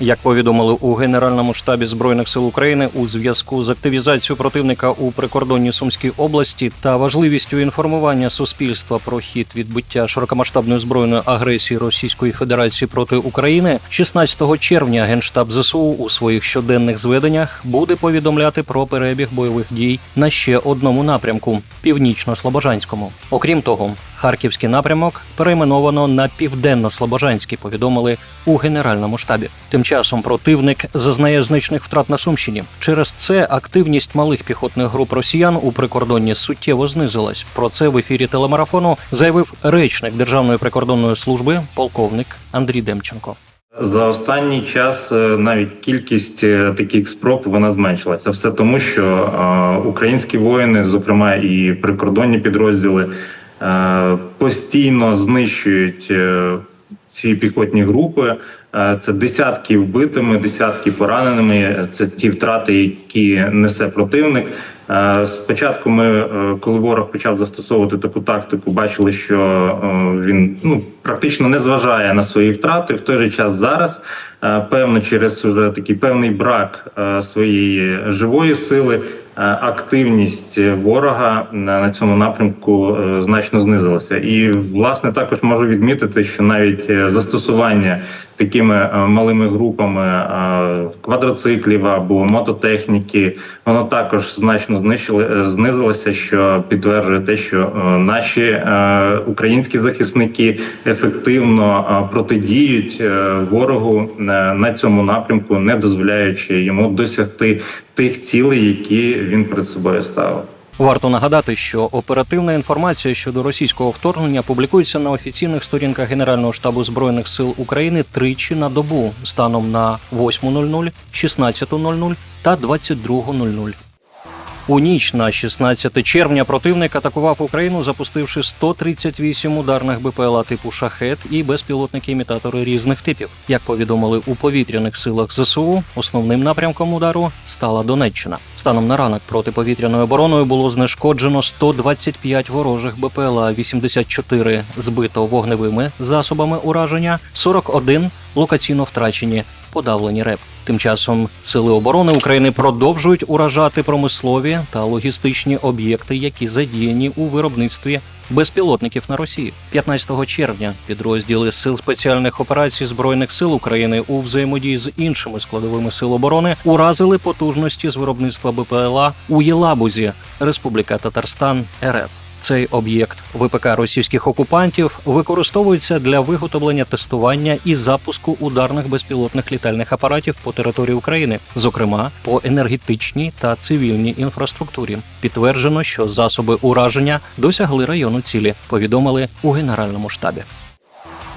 Як повідомили у Генеральному штабі збройних сил України у зв'язку з активізацією противника у прикордонній Сумській області та важливістю інформування суспільства про хід відбиття широкомасштабної збройної агресії Російської Федерації проти України, 16 червня Генштаб ЗСУ у своїх щоденних зведеннях буде повідомляти про перебіг бойових дій на ще одному напрямку північно-слобожанському. Окрім того, Харківський напрямок перейменовано на південно-слобожанський. Повідомили у генеральному штабі. Тим часом противник зазнає значних втрат на Сумщині. Через це активність малих піхотних груп росіян у прикордонні суттєво знизилась. Про це в ефірі телемарафону заявив речник Державної прикордонної служби полковник Андрій Демченко. За останній час е, навіть кількість е, таких спроб вона зменшилася. Все тому, що е, українські воїни, зокрема і прикордонні підрозділи, постійно знищують ці піхотні групи. Е, Це десятки вбитими, десятки пораненими. Це ті втрати, які несе противник. Е, Спочатку ми, е, коли ворог почав застосовувати таку тактику, бачили, що він ну практично не зважає на свої втрати. В той же час зараз, певно, через уже такий певний брак своєї живої сили, активність ворога на цьому напрямку значно знизилася. І власне також можу відмітити, що навіть застосування такими е, малими групами е, квадроциклів або мототехніки, воно також значно знищили е, знизилося, що підтверджує те, що наші українські захисники ефективно протидіють ворогу на цьому напрямку, не дозволяючи йому досягти тих цілей, які він перед собою ставив. Варто нагадати, що оперативна інформація щодо російського вторгнення публікується на офіційних сторінках Генерального штабу збройних сил України тричі на добу станом на 8.00, 16.00 та 22.00. У ніч на 16 червня противник атакував Україну, запустивши 138 ударних БПЛА типу шахет і безпілотники-імітатори різних типів. Як повідомили у повітряних силах ЗСУ, основним напрямком удару стала Донеччина. Станом на ранок протиповітряною обороною було знешкоджено 125 ворожих БПЛА, 84 збито вогневими засобами ураження, 41 локаційно втрачені подавлені РЕП. Тим часом сили оборони України продовжують уражати промислові та логістичні об'єкти, які задіяні у виробництві безпілотників на Росії. 15 червня підрозділи сил спеціальних операцій збройних сил України у взаємодії з іншими складовими сил оборони уразили потужності з виробництва БПЛА у Єлабузі, Республіка Татарстан, РФ. Цей об'єкт ВПК російських окупантів використовується для виготовлення тестування і запуску ударних безпілотних літальних апаратів по території України, зокрема по енергетичній та цивільній інфраструктурі. Підтверджено, що засоби ураження досягли району цілі. Повідомили у генеральному штабі.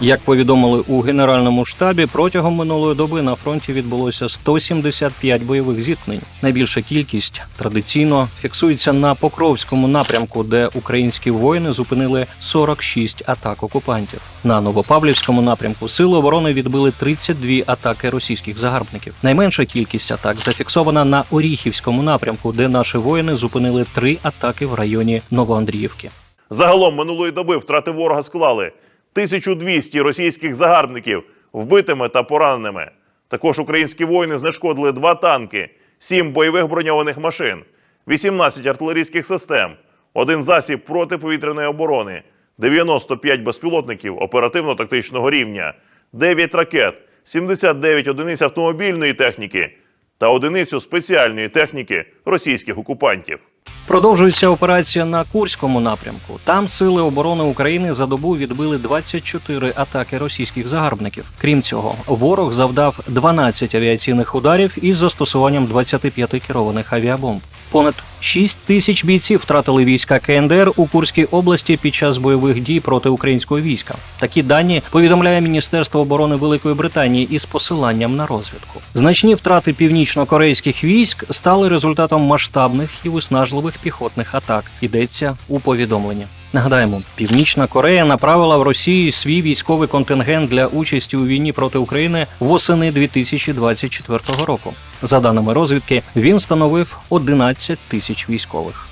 Як повідомили у генеральному штабі, протягом минулої доби на фронті відбулося 175 бойових зіткнень. Найбільша кількість традиційно фіксується на Покровському напрямку, де українські воїни зупинили 46 атак окупантів. На Новопавлівському напрямку сили оборони відбили 32 атаки російських загарбників. Найменша кількість атак зафіксована на Оріхівському напрямку, де наші воїни зупинили три атаки в районі Новоандріївки. Загалом минулої доби втрати ворога склали 1200 російських загарбників вбитими та пораненими. Також українські воїни знешкодили два танки, 7 бойових броньованих машин, 18 артилерійських систем, один засіб протиповітряної оборони, 95 безпілотників оперативно-тактичного рівня, 9 ракет, 79 одиниць автомобільної техніки та одиницю спеціальної техніки російських окупантів. Продовжується операція на Курському напрямку. Там сили оборони України за добу відбили 24 атаки російських загарбників. Крім цього, ворог завдав 12 авіаційних ударів із застосуванням 25 керованих авіабомб. Понад 6 тисяч бійців втратили війська КНДР у Курській області під час бойових дій проти українського війська. Такі дані повідомляє Міністерство оборони Великої Британії із посиланням на розвідку. Значні втрати північно-корейських військ стали результатом масштабних і виснажливих піхотних атак. Йдеться у повідомленні. Нагадаємо, Північна Корея направила в Росію свій військовий контингент для участі у війні проти України восени 2024 року. За даними розвідки, він становив 11 тисяч військових.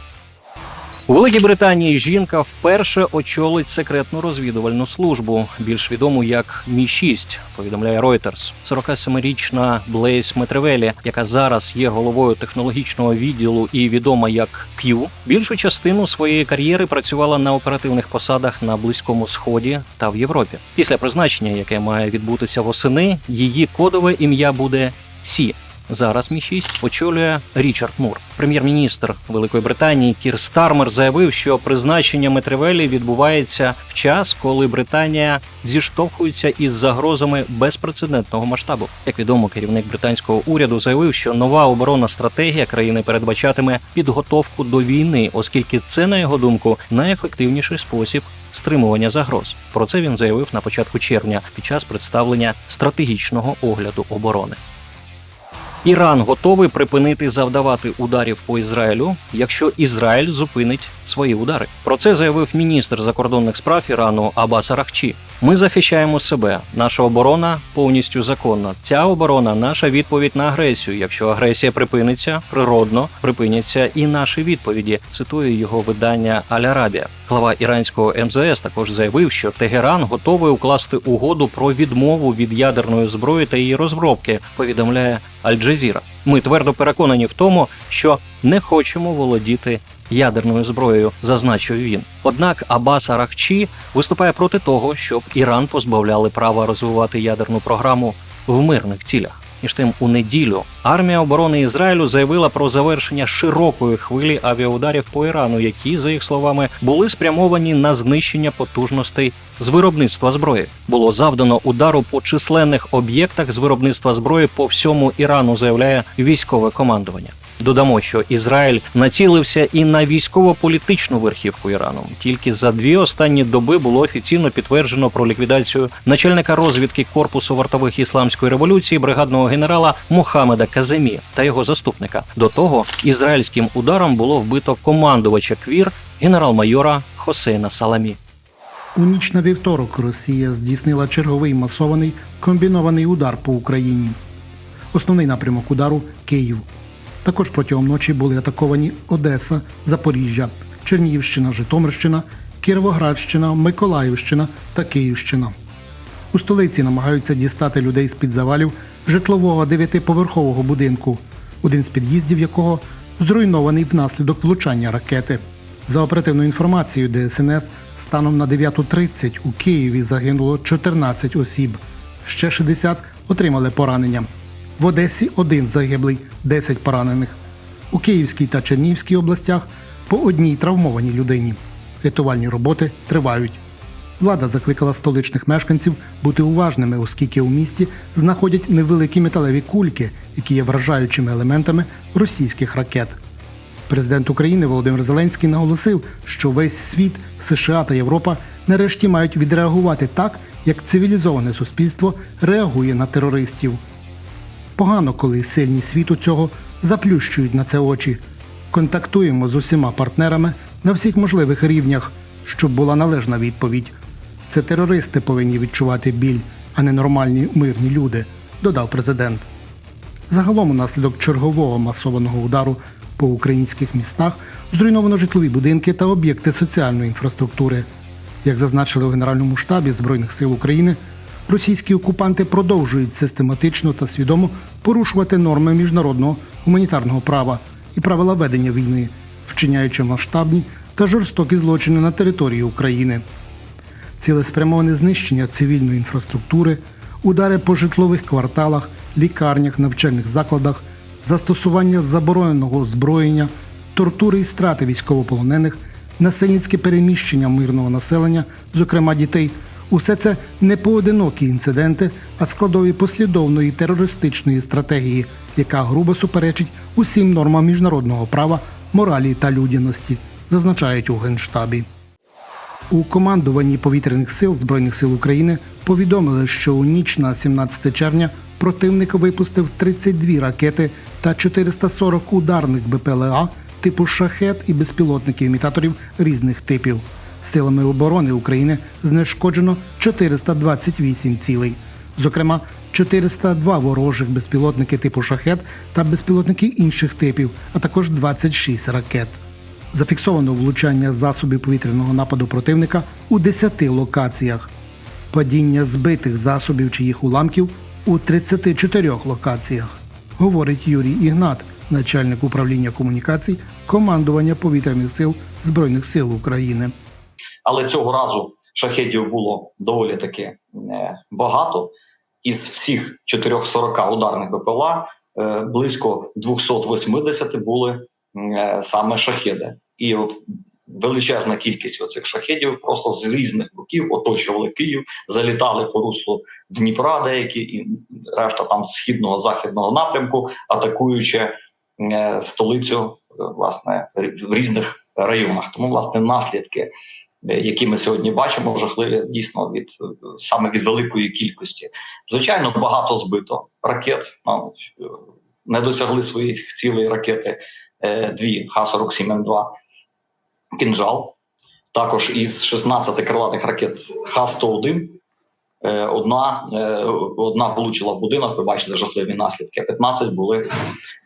У Великій Британії жінка вперше очолить секретну розвідувальну службу, більш відому як Мі 6 повідомляє Reuters. 47-річна Блейс Метревелі, яка зараз є головою технологічного відділу і відома як Q, більшу частину своєї кар'єри працювала на оперативних посадах на близькому сході та в Європі. Після призначення, яке має відбутися восени, її кодове ім'я буде Сі. Зараз Мі 6 очолює Річард Мур. Прем'єр-міністр Великої Британії Кір Стармер заявив, що призначення Метревелі відбувається в час, коли Британія зіштовхується із загрозами безпрецедентного масштабу. Як відомо, керівник британського уряду заявив, що нова оборонна стратегія країни передбачатиме підготовку до війни, оскільки це, на його думку, найефективніший спосіб стримування загроз. Про це він заявив на початку червня під час представлення стратегічного огляду оборони. Іран готовий припинити завдавати ударів по Ізраїлю, якщо Ізраїль зупинить свої удари. Про це заявив міністр закордонних справ Ірану Абас Арахчі. Ми захищаємо себе. Наша оборона повністю законна. Ця оборона наша відповідь на агресію. Якщо агресія припиниться, природно припиняться і наші відповіді. Цитує його видання Аль-Арабія. Глава іранського МЗС також заявив, що Тегеран готовий укласти угоду про відмову від ядерної зброї та її розробки. Повідомляє Аль-Джазіра. Ми твердо переконані в тому, що не хочемо володіти ядерною зброєю, зазначив він. Однак Абас Арахчі виступає проти того, щоб Іран позбавляли права розвивати ядерну програму в мирних цілях. Між тим, у неділю армія оборони Ізраїлю заявила про завершення широкої хвилі авіаударів по Ірану, які, за їх словами, були спрямовані на знищення потужностей з виробництва зброї. Було завдано удару по численних об'єктах з виробництва зброї по всьому Ірану, заявляє військове командування. Додамо, що Ізраїль націлився і на військово-політичну верхівку Ірану. Тільки за дві останні доби було офіційно підтверджено про ліквідацію начальника розвідки корпусу вартових ісламської революції бригадного генерала Мохамеда Каземі та його заступника. До того ізраїльським ударом було вбито командувача квір генерал-майора Хосейна Саламі. У ніч на вівторок Росія здійснила черговий масований комбінований удар по Україні. Основний напрямок удару Київ. Також протягом ночі були атаковані Одеса, Запоріжжя, Чернігівщина, Житомирщина, Кіровоградщина, Миколаївщина та Київщина. У столиці намагаються дістати людей з-під завалів житлового дев'ятиповерхового будинку, один з під'їздів якого зруйнований внаслідок влучання ракети. За оперативною інформацією ДСНС, станом на 9.30 у Києві загинуло 14 осіб, ще 60 отримали поранення. В Одесі один загиблий, 10 поранених. У Київській та Чернігівській областях по одній травмованій людині. Рятувальні роботи тривають. Влада закликала столичних мешканців бути уважними, оскільки у місті знаходять невеликі металеві кульки, які є вражаючими елементами російських ракет. Президент України Володимир Зеленський наголосив, що весь світ, США та Європа нарешті мають відреагувати так, як цивілізоване суспільство реагує на терористів. Погано, коли сильні світу цього заплющують на це очі. Контактуємо з усіма партнерами на всіх можливих рівнях, щоб була належна відповідь. Це терористи повинні відчувати біль, а не нормальні мирні люди, додав президент. Загалом, унаслідок чергового масованого удару по українських містах зруйновано житлові будинки та об'єкти соціальної інфраструктури. Як зазначили у Генеральному штабі Збройних сил України, російські окупанти продовжують систематично та свідомо порушувати норми міжнародного гуманітарного права і правила ведення війни, вчиняючи масштабні та жорстокі злочини на території України цілеспрямоване знищення цивільної інфраструктури, удари по житлових кварталах, лікарнях, навчальних закладах, застосування забороненого озброєння, тортури і страти військовополонених, насильницьке переміщення мирного населення, зокрема дітей. Усе це не поодинокі інциденти, а складові послідовної терористичної стратегії, яка грубо суперечить усім нормам міжнародного права, моралі та людяності, зазначають у Генштабі. У командуванні повітряних сил Збройних сил України повідомили, що у ніч на 17 червня противник випустив 32 ракети та 440 ударних БПЛА типу шахет і безпілотників імітаторів різних типів. Силами оборони України знешкоджено 428 цілей, зокрема 402 ворожих безпілотники типу шахет та безпілотники інших типів, а також 26 ракет. Зафіксовано влучання засобів повітряного нападу противника у 10 локаціях, падіння збитих засобів чи їх уламків у 34 локаціях, говорить Юрій Ігнат, начальник управління комунікацій командування повітряних сил Збройних сил України. Але цього разу шахедів було доволі таки е, багато. Із всіх 440 ударних БПЛА е, близько 280 були е, саме шахеди. І от величезна кількість оцих шахедів просто з різних боків оточували Київ, залітали по руслу Дніпра, деякі і решта там з східного західного напрямку, атакуючи столицю власне в різних районах. Тому власне наслідки які ми сьогодні бачимо, жахливі дійсно від е, саме від великої кількості. Звичайно, багато збито ракет. Е, не досягли своїх цілей ракети е, дві Х-47М2 «Кінжал». Також із 16 крилатих ракет Х-101 е, одна, е, одна влучила в будинок, ви бачили жахливі наслідки, а 15 були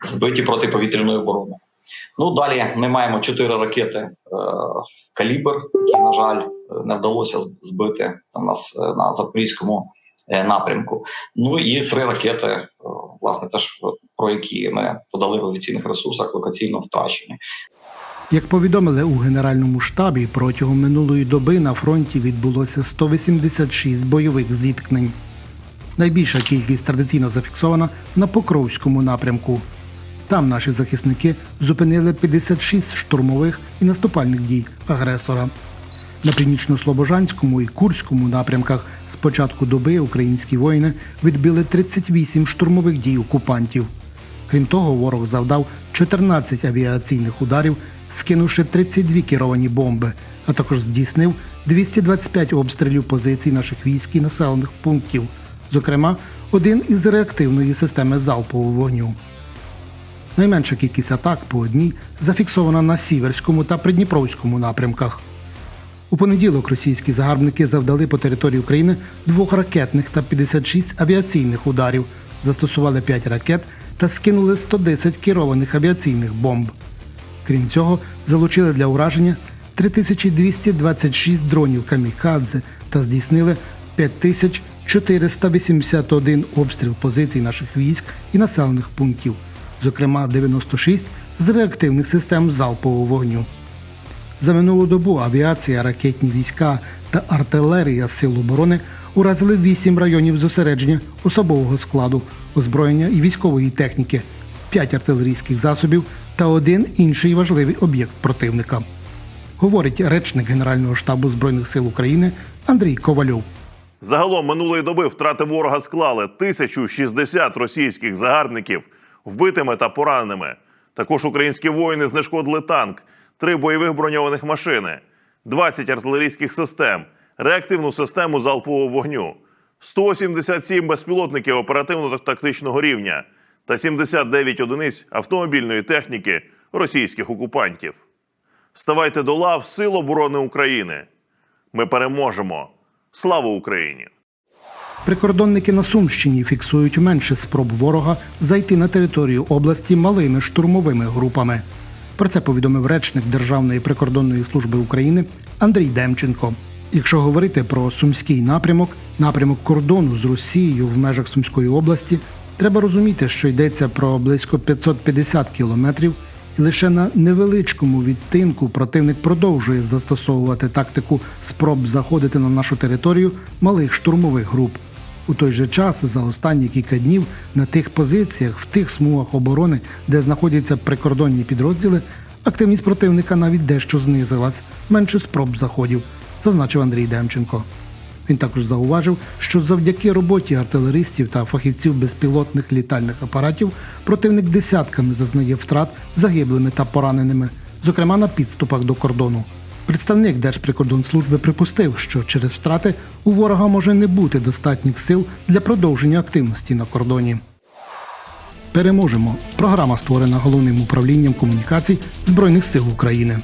збиті протиповітряною обороною. Ну далі ми маємо чотири ракети е, калібр, які, на жаль, не вдалося збити у нас е, на запорізькому е, напрямку. Ну і три ракети, е, власне, теж е, про які ми подали в офіційних ресурсах, локаційно втрачені. Як повідомили у Генеральному штабі, протягом минулої доби на фронті відбулося 186 бойових зіткнень. Найбільша кількість традиційно зафіксована на Покровському напрямку. Там наші захисники зупинили 56 штурмових і наступальних дій агресора. На північно-слобожанському і Курському напрямках з початку доби українські воїни відбили 38 штурмових дій окупантів. Крім того, ворог завдав 14 авіаційних ударів, скинувши 32 керовані бомби, а також здійснив 225 обстрілів позицій наших військ і населених пунктів, зокрема, один із реактивної системи залпового вогню. Найменша кількість атак по одній зафіксована на Сіверському та Придніпровському напрямках. У понеділок російські загарбники завдали по території України двох ракетних та 56 авіаційних ударів, застосували 5 ракет та скинули 110 керованих авіаційних бомб. Крім цього, залучили для ураження 3226 дронів камікадзе та здійснили 5481 обстріл позицій наших військ і населених пунктів, зокрема 96 з реактивних систем залпового вогню. За минулу добу авіація, ракетні війська та артилерія Сил оборони уразили вісім районів зосередження особового складу, озброєння і військової техніки, п'ять артилерійських засобів та один інший важливий об'єкт противника. Говорить речник Генерального штабу Збройних сил України Андрій Ковальов. Загалом минулої доби втрати ворога склали 1060 російських загарбників вбитими та пораненими. Також українські воїни знешкодили танк, три бойових броньованих машини, 20 артилерійських систем, реактивну систему залпового вогню, 177 безпілотників оперативно-тактичного рівня та 79 одиниць автомобільної техніки російських окупантів. Ставайте до лав Сил оборони України. Ми переможемо. Слава Україні! Прикордонники на Сумщині фіксують менше спроб ворога зайти на територію області малими штурмовими групами. Про це повідомив речник Державної прикордонної служби України Андрій Демченко. Якщо говорити про сумський напрямок, напрямок кордону з Росією в межах Сумської області, треба розуміти, що йдеться про близько 550 кілометрів, і лише на невеличкому відтинку противник продовжує застосовувати тактику спроб заходити на нашу територію малих штурмових груп. У той же час за останні кілька днів на тих позиціях, в тих смугах оборони, де знаходяться прикордонні підрозділи, активність противника навіть дещо знизилась, менше спроб заходів, зазначив Андрій Демченко. Він також зауважив, що завдяки роботі артилеристів та фахівців безпілотних літальних апаратів противник десятками зазнає втрат загиблими та пораненими, зокрема на підступах до кордону. Представник Держприкордонслужби припустив, що через втрати у ворога може не бути достатніх сил для продовження активності на кордоні. Переможемо. Програма створена головним управлінням комунікацій Збройних сил України.